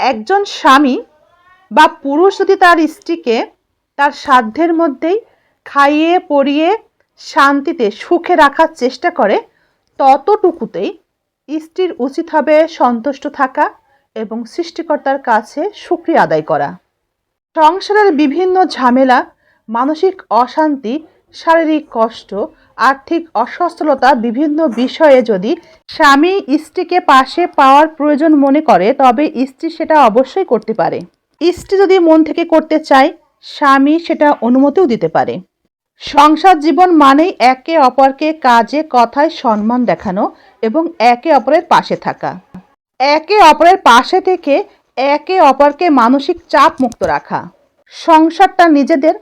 একজন স্বামী বা পুরুষ যদি তার স্ত্রীকে তার সাধ্যের মধ্যেই খাইয়ে পরিয়ে শান্তিতে, সুখে রাখার চেষ্টা করে, ততটুকুতেই স্ত্রীর উচিত হবে সন্তুষ্ট থাকা এবং সৃষ্টিকর্তার কাছে সুক্রিয়া আদায় করা। সংসারের বিভিন্ন ঝামেলা, মানসিক অশান্তি শারীরিক কষ্ট, আর্থিক অসচ্ছলতা বিভিন্ন বিষয়ে যদি স্বামী স্ত্রীকে পাশে পাওয়ার প্রয়োজন মনে করে, তবে স্ত্রী সেটা অবশ্যই করতে পারে। স্ত্রী যদি মন থেকে করতে চায়, স্বামী সেটা অনুমতিও দিতে পারে। সংসার জীবন মানেই একে অপরকে কাজে, কথায় সম্মান দেখানো এবং একে অপরের পাশে থাকা। একে অপরের পাশে থেকে একে অপরকে মানসিক চাপ মুক্ত রাখা। সংসারটা নিজেদের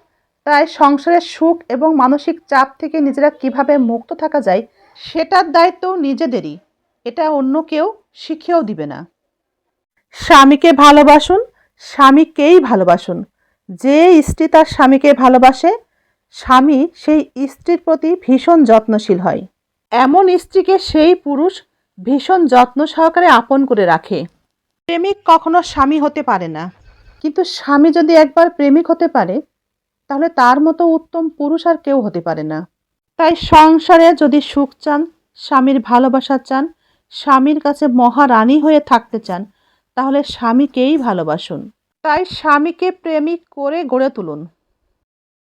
তাই সংসারের সুখ এবং মানসিক চাপ থেকে নিজেরা কীভাবে মুক্ত থাকা যায়, সেটার দায়িত্ব নিজেদেরই। এটা অন্য কেউ শিখেও দিবে না। স্বামীকে ভালোবাসুন, স্বামীকেই ভালোবাসুন। যে স্ত্রী তার স্বামীকে ভালোবাসে, স্বামী সেই স্ত্রীর প্রতি ভীষণ যত্নশীল হয়। এমন স্ত্রীকে সেই পুরুষ ভীষণ যত্ন সহকারে আপন করে রাখে। প্রেমিক কখনো স্বামী হতে পারে না। কিন্তু স্বামী যদি একবার প্রেমিক হতে পারে তাহলে তার মতো উত্তম পুরুষ আর কেউ হতে পারে না। তাই সংসারে যদি সুখ চান, স্বামীর ভালোবাসা চান, স্বামীর কাছে মহারানী হয়ে থাকতে চান, তাহলে স্বামীকেই ভালোবাসুন। তাই স্বামীকে প্রেমিক করে গড়ে তুলুন।